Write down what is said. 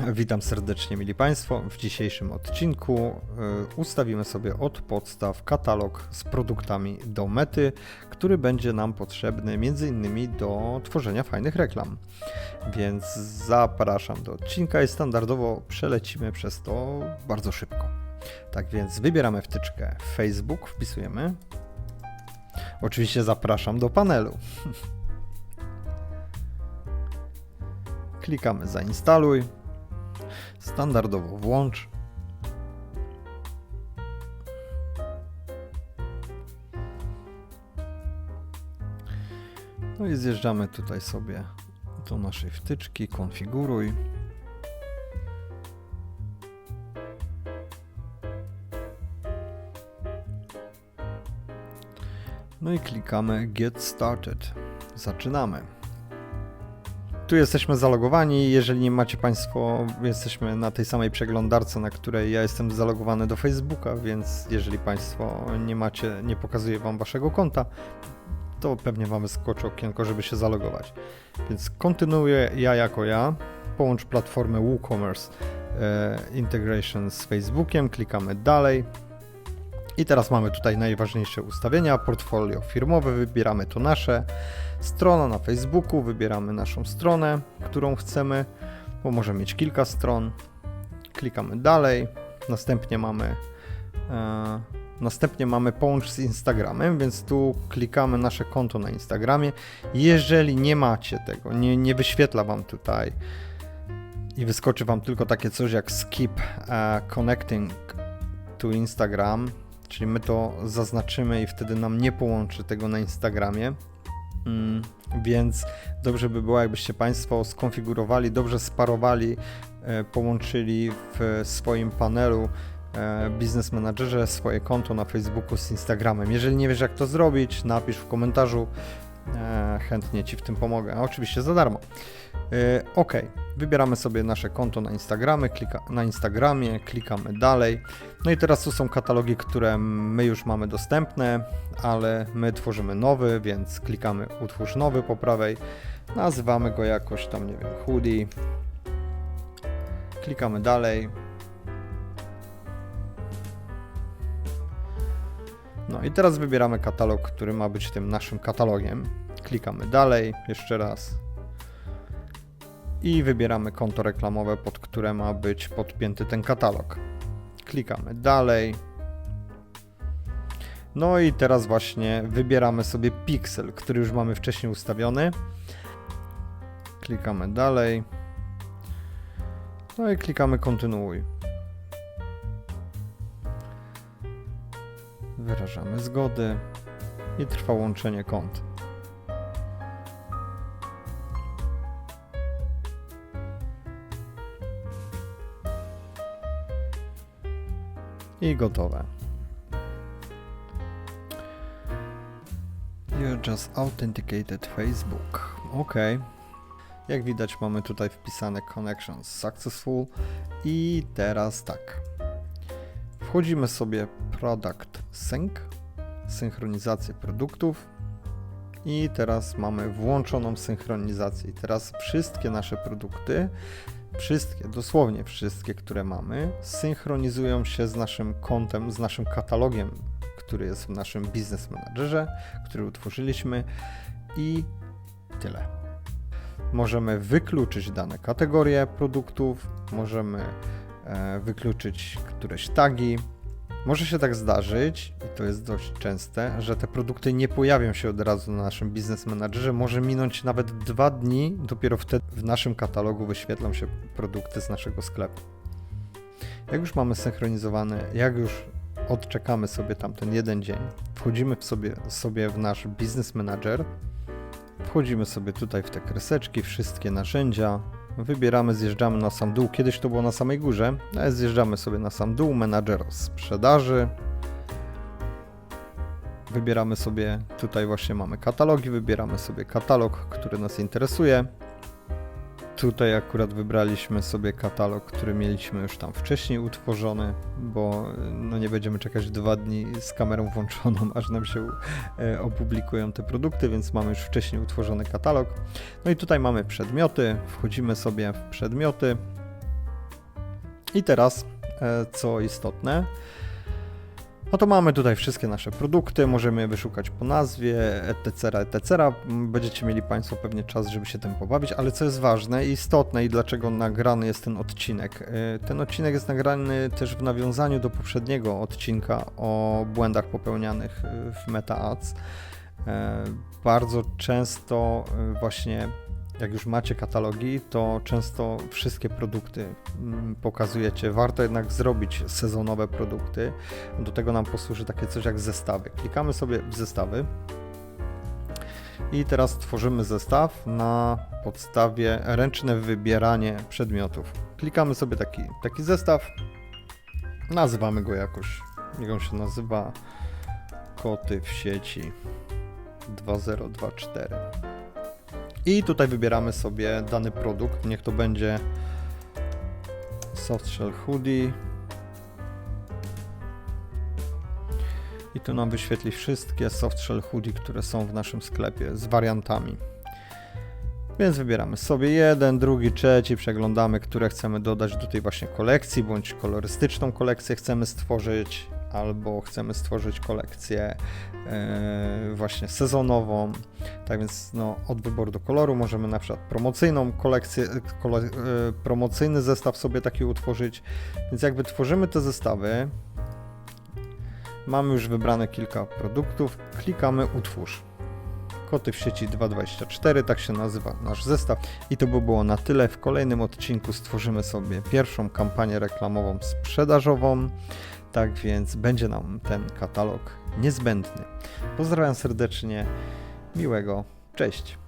Witam serdecznie, mili Państwo. W dzisiejszym odcinku y, ustawimy sobie od podstaw katalog z produktami do mety, który będzie nam potrzebny m.in. do tworzenia fajnych reklam. Więc zapraszam do odcinka i standardowo przelecimy przez to bardzo szybko. Tak więc wybieramy wtyczkę Facebook, wpisujemy. Oczywiście zapraszam do panelu. Klikamy zainstaluj. Standardowo włącz. No i zjeżdżamy tutaj sobie do naszej wtyczki, konfiguruj. No i klikamy Get Started. Zaczynamy. Tu jesteśmy zalogowani. Jeżeli nie macie Państwo, jesteśmy na tej samej przeglądarce, na której ja jestem zalogowany do Facebooka, więc jeżeli Państwo nie macie, nie pokazuje Wam Waszego konta, to pewnie Wam wyskoczy okienko, żeby się zalogować. Więc kontynuuję ja jako ja. Połącz platformę WooCommerce e, Integration z Facebookiem, klikamy dalej. I teraz mamy tutaj najważniejsze ustawienia, portfolio firmowe, wybieramy to nasze, strona na Facebooku, wybieramy naszą stronę, którą chcemy, bo może mieć kilka stron. Klikamy dalej, następnie mamy e, następnie mamy połącz z Instagramem, więc tu klikamy nasze konto na Instagramie. Jeżeli nie macie tego, nie, nie wyświetla Wam tutaj i wyskoczy Wam tylko takie coś jak skip e, connecting to Instagram, czyli my to zaznaczymy i wtedy nam nie połączy tego na Instagramie. Mm, więc dobrze by było, jakbyście Państwo skonfigurowali, dobrze sparowali, e, połączyli w swoim panelu e, Business Managerze swoje konto na Facebooku z Instagramem. Jeżeli nie wiesz, jak to zrobić, napisz w komentarzu. E, chętnie Ci w tym pomogę. A oczywiście za darmo. E, ok, wybieramy sobie nasze konto na klika, na Instagramie, klikamy dalej. No i teraz tu są katalogi, które my już mamy dostępne, ale my tworzymy nowy, więc klikamy utwórz nowy po prawej. Nazywamy go jakoś tam, nie wiem, hoodie. Klikamy dalej. No i teraz wybieramy katalog, który ma być tym naszym katalogiem. Klikamy dalej, jeszcze raz. I wybieramy konto reklamowe, pod które ma być podpięty ten katalog. Klikamy dalej. No i teraz właśnie wybieramy sobie pixel, który już mamy wcześniej ustawiony. Klikamy dalej. No i klikamy kontynuuj. Wyrażamy zgody i trwa łączenie kont. I gotowe. You just authenticated Facebook. Ok. Jak widać mamy tutaj wpisane connections successful i teraz tak. Wchodzimy sobie product sync, synchronizację produktów i teraz mamy włączoną synchronizację. I teraz wszystkie nasze produkty, wszystkie, dosłownie wszystkie, które mamy, synchronizują się z naszym kontem, z naszym katalogiem, który jest w naszym Business Managerze, który utworzyliśmy i tyle. Możemy wykluczyć dane kategorie produktów, możemy wykluczyć któreś tagi. Może się tak zdarzyć, i to jest dość częste, że te produkty nie pojawią się od razu na naszym Business Managerze. Może minąć nawet dwa dni, dopiero wtedy w naszym katalogu wyświetlą się produkty z naszego sklepu. Jak już mamy synchronizowane, jak już odczekamy sobie tam ten jeden dzień, wchodzimy w sobie, sobie w nasz Business Manager, wchodzimy sobie tutaj w te kreseczki, wszystkie narzędzia, wybieramy, zjeżdżamy na sam dół. Kiedyś to było na samej górze, ale zjeżdżamy sobie na sam dół, menadżer sprzedaży. Wybieramy sobie, tutaj właśnie mamy katalogi, wybieramy sobie katalog, który nas interesuje. Tutaj akurat wybraliśmy sobie katalog, który mieliśmy już tam wcześniej utworzony, bo no nie będziemy czekać dwa dni z kamerą włączoną, aż nam się e, opublikują te produkty, więc mamy już wcześniej utworzony katalog. No i tutaj mamy przedmioty, wchodzimy sobie w przedmioty I teraz, e, co istotne, no to mamy tutaj wszystkie nasze produkty, możemy wyszukać po nazwie, etc., etc. Będziecie mieli Państwo pewnie czas, żeby się tym pobawić, ale co jest ważne i istotne i dlaczego nagrany jest ten odcinek. Y, Ten odcinek jest nagrany też w nawiązaniu do poprzedniego odcinka o błędach popełnianych y, w Meta Ads. E, Bardzo często y, właśnie jak już macie katalogi, to często wszystkie produkty mm, pokazujecie. Warto jednak zrobić sezonowe produkty. Do tego nam posłuży takie coś jak zestawy. Klikamy sobie w zestawy i teraz tworzymy zestaw na podstawie ręczne wybieranie przedmiotów. Klikamy sobie taki, taki zestaw, nazywamy go jakoś, jak on się nazywa, koty w sieci 2024. I tutaj wybieramy sobie dany produkt. Niech to będzie softshell hoodie. I tu nam wyświetli wszystkie softshell hoodie, które są w naszym sklepie z wariantami. Więc wybieramy sobie jeden, drugi, trzeci, przeglądamy, które chcemy dodać do tej właśnie kolekcji, bądź kolorystyczną kolekcję chcemy stworzyć, albo chcemy stworzyć kolekcję e, właśnie sezonową. Tak więc no, od wyboru do koloru możemy na przykład promocyjną kolekcję, kole, e, promocyjny zestaw sobie taki utworzyć. Więc jakby tworzymy te zestawy, mamy już wybrane kilka produktów, klikamy utwórz. Koty w sieci 224, tak się nazywa nasz zestaw. I to by było na tyle. W kolejnym odcinku stworzymy sobie pierwszą kampanię reklamową sprzedażową. Tak więc będzie nam ten katalog niezbędny. Pozdrawiam serdecznie, miłego, cześć.